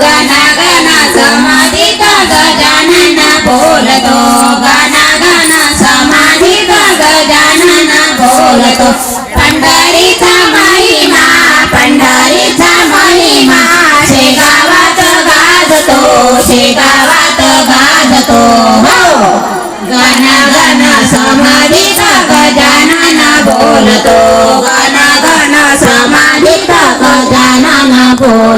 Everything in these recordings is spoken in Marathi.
गाना गणा समाधित गजानन बोलतो गणा गणा समाधित गजानन बोलतो पंढरीचा महिमा पंढरीचा महिमा शेगावात गाजतो शेगावात गाजतो हो गजानन बोलतो.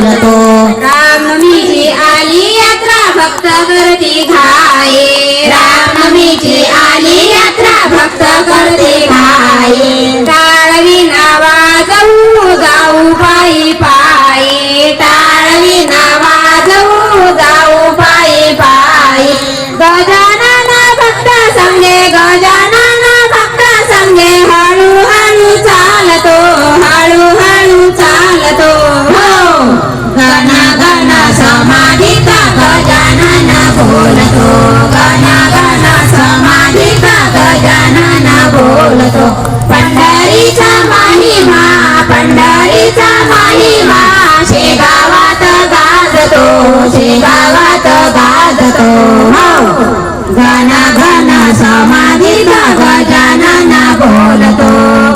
बोलतो. रामनवमीची आली यात्रा भक्त करते घाये. रामनवमीची आली यात्रा भक्त करते घाये. टाळवी नावा जाऊ जाऊ पायी पाये. टाळवी ना गाजतो हो गण गण समाधित गजानन बोलतो।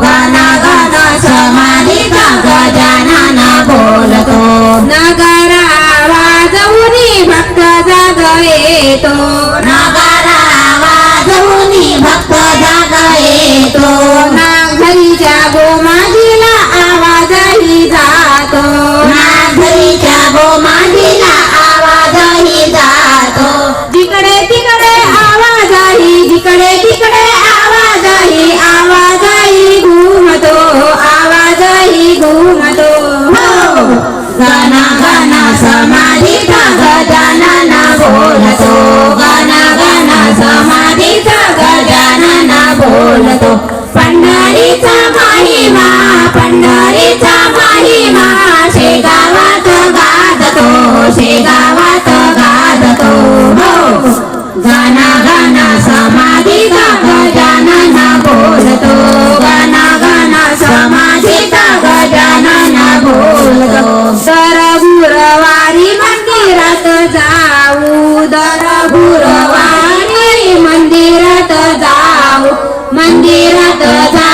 गण गण समाधित गजानन बोलतो। नगरा वाजवूनी भक्त जाग येतो नगरा वाजवूनी भक्त जाग येतो नागरीच्या गोमाजीला आवाजही जातो। नागरीच्या गोमाजीला आवाजही घुमतो हो गण गण समाधित गजानन बोलतो गण गण समाधित मंदिरात जाऊ दर गुरवारी मंदिरात जाऊ मंदिरात जाऊ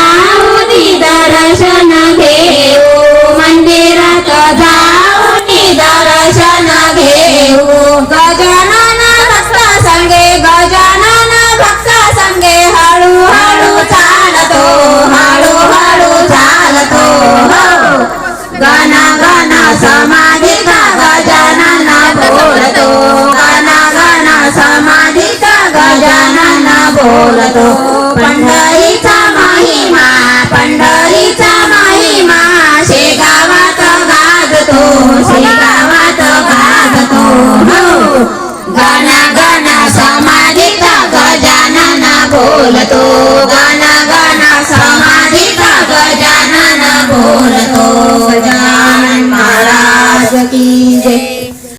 बोलतो. पंढरीचा महिमा पंढरीचा महिमा शेगावात गाजतो शेगावात गाजतो. हो. गण गण समाधित गजानन बोलतो.